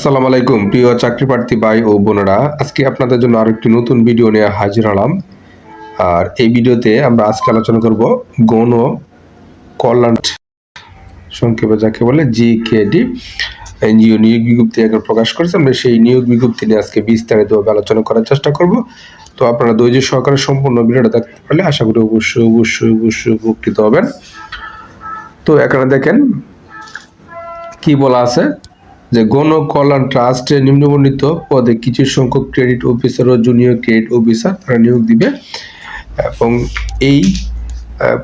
আসসালামু আলাইকুম, প্রিয় চাকরি প্রার্থী ভাই ও বোনেরা। আজকে আপনাদের জন্য আরেকটি নতুন ভিডিও নিয়ে হাজির হলাম। আর এই ভিডিওতে আমরা আজকে আলোচনা করব গণ কল্যাণ সংক্ষেপে যাকে বলে জি কেডি এনজিও নিয়োগ বিজ্ঞপ্তি এখন প্রকাশ করেছে। আমরা সেই নিয়োগ বিজ্ঞপ্তি নিয়ে আজকে বিস্তারিতভাবে আলোচনা করার চেষ্টা করব। তো আপনারা ধৈর্য সহকারে সম্পূর্ণ ভিডিওটা দেখতে পারলে আশা করি অবশ্যই অবশ্যই অবশ্যই উপকৃত হবেন। তো এখানে দেখেন কি বলা আছে? যে গণ কল্যাণ ট্রাস্টে নিম্নবর্ণিত পদে কিছু সংখ্যক ক্রেডিট অফিসার ও জুনিয়র ক্রেডিট অফিসার তারা নিয়োগ দিবে। এবং এই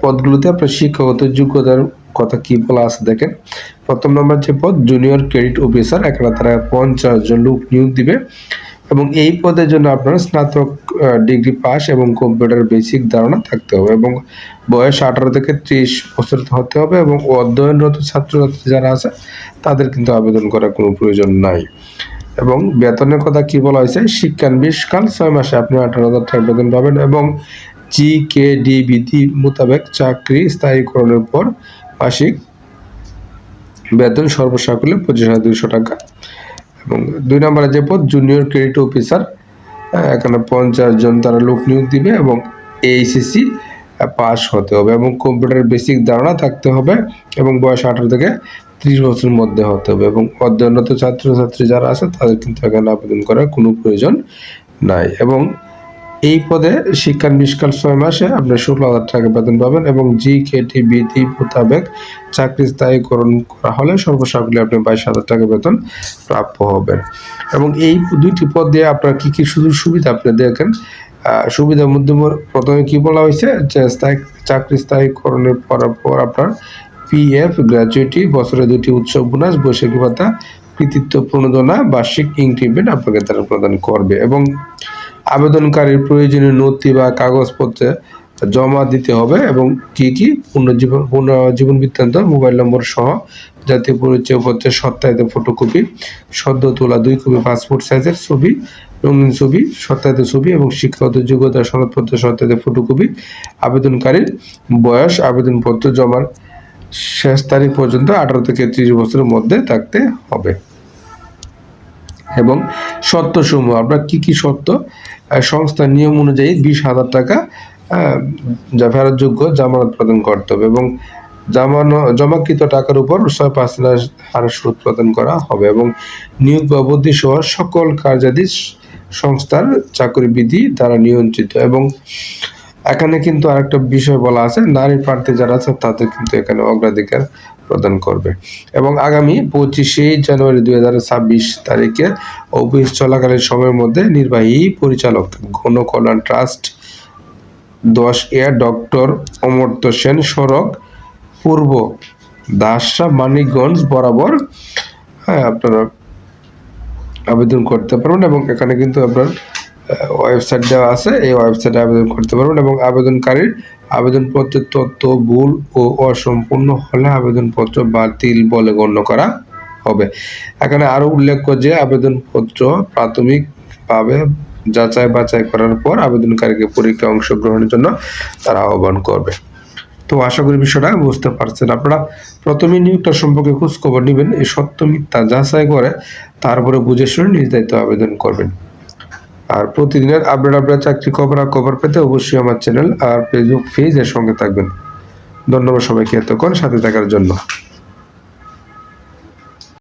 পদগুলোতে আপনার শিক্ষাগত যোগ্যতার কথা কি বলা আছে দেখেন। প্রথম নম্বর যে পদ জুনিয়র ক্রেডিট অফিসার এখানে তারা পঞ্চাশ জন লোক নিয়োগ দিবে। এবং এই পদের জন্য আপনার স্নাতক ডিগ্রি পাস এবং কম্পিউটার বেসিক ধারণা থাকতে হবে এবং বয়স আঠারো থেকে ত্রিশ বছর হতে হবে এবং অধ্যয়নরত ছাত্রছাত্রী যারা আছে তাদের কিন্তু আবেদন করার কোনো প্রয়োজন নাই। এবং বেতনের কথা কি বলা হয়েছে? শিক্ষানবিশ কাল ছয় মাসে আপনি আঠারো হাজার টাকা বেতন পাবেন এবং জি কে ডি বিধি মোতাবেক চাকরি স্থায়ীকরণের পর মাসিক বেতন সর্বসাকুল্যে পঁচিশ হাজার দুইশো টাকা। এবং দুই নম্বরে যে পদ জুনিয়র ক্রেডিট অফিসার এখানে পঞ্চাশ জন তারা লোক নিয়োগ দিবে এবং এইসিসি পাস হতে হবে এবং কম্পিউটার বেসিক ধারণা থাকতে হবে এবং বয়স আঠারো থেকে ত্রিশ বছরের মধ্যে হতে হবে এবং অধ্যয়নরত ছাত্রছাত্রী যারা আছে, তাদের কিন্তু এখানে আবেদন করার কোনো প্রয়োজন নাই। এবং এই পদে শিক্ষার নিষ্কাল ছয় মাসে আপনি ষোলো হাজার টাকা বেতন পাবেন এবং জি কেটি বিধি মোতাবেক চাকরি স্থায়ীকরণ করা হলে সর্বসাকুল্যে আপনি বাইশ হাজার টাকা বেতন প্রাপ্য হবেন। এবং এই দুইটি পদ দিয়ে আপনার কি কি সুযোগ সুবিধা আপনি দেখেন? সুবিধার মধ্যে প্রথমে কি বলা হয়েছে? যে স্থায়ী, চাকরি স্থায়ীকরণের পর আপনার পিএফ গ্র্যাচুইটি বছরে দুটি উৎসব বোনাস বৈশাখী ভাতা, কৃতিত্ব প্রণোদনা, বার্ষিক ইনক্রিমেন্ট আপনাকে তারা প্রদান করবে এবং আবেদনকারীর প্রয়োজনীয় নথি বা কাগজপত্রে জমা দিতে হবে এবং কি কি পুনর্জীবন পুনর্জীবন বৃত্তান্ত, মোবাইল নম্বর সহ জাতীয় পরিচয়পত্রের সত্যায়িত ফটোকপি সদ্য তোলা দুই কপি পাসপোর্ট সাইজের ছবি, রঙিন ছবি, সত্যায়িত ছবি এবং শিক্ষাগত যোগ্যতা সনদপত্র সত্যায়িত ফটোকপি আবেদনকারীর বয়স, আবেদনপত্র জমার শেষ তারিখ পর্যন্ত আঠারো থেকে ত্রিশ বছরের মধ্যে থাকতে হবে। এবং শর্তসমূহ আপনার কি কি শর্ত সংস্থার নিয়ম অনুযায়ী বিশ হাজার টাকা যা ফেরতযোগ্য জামানত প্রদান করতে হবে এবং জামানো, জমাকৃত টাকার উপর ছয় পার্সেন্ট হারে সুদ প্রদান করা হবে এবং নিয়োগ বাবদি সহ সকল কার্যাদি সংস্থার চাকরি বিধি দ্বারা নিয়ন্ত্রিত এবং এখানে কিন্তু আরেকটা বিষয় বলা আছে, নারী প্রার্থী যারা আছে তাদের কিন্তু এখানে অগ্রাধিকার প্রদান করবে। এবং আগামী পঁচিশে জানুয়ারি দুই হাজার ছাব্বিশ তারিখে অফিস চলাকালীন সময়ের মধ্যে নির্বাহী পরিচালক গণকল্যাণ ট্রাস্ট, দশ এ ডক্টর অমর্ত্য সেন সড়ক, পূর্ব দাসরা মানিকগঞ্জ বরাবর হ্যাঁ আপনারা আবেদন করতে পারবেন এবং এখানে কিন্তু আপনার ওয়েবসাইট দেওয়া আছে। এই ওয়েবসাইটে আবেদন করতে পারবেন এবং আবেদনকারীর আবেদনপত্রের তথ্য, ভুল ও অসম্পূর্ণ হলে আবেদনপত্র বাতিল বলে গণ্য করা হবে। এখানে আরও উল্লেখ্য যে, আবেদনপত্র প্রাথমিকভাবে যাচাই বাছাই করার পর আবেদনকারীকে পরীক্ষায় অংশগ্রহণের জন্য তারা আহ্বান করবে। তো আশা করি বিষয়টা বুঝতে পারছেন আপনারা। প্রথমে নিয়োগটা সম্পর্কে খোঁজ খবর নেবেন। এই সত্য মিথ্যা যাচাই করে তারপরে বুঝে শুনে দায়িত্ব আবেদন করবেন। আর প্রতিদিনের আপডেট আপডেট চাকরি খবর আর খবর পেতে অবশ্যই আমার চ্যানেল আর ফেসবুক পেজের সঙ্গে থাকবেন। ধন্যবাদ সবাইকে এতক্ষণ সাথে থাকার জন্য।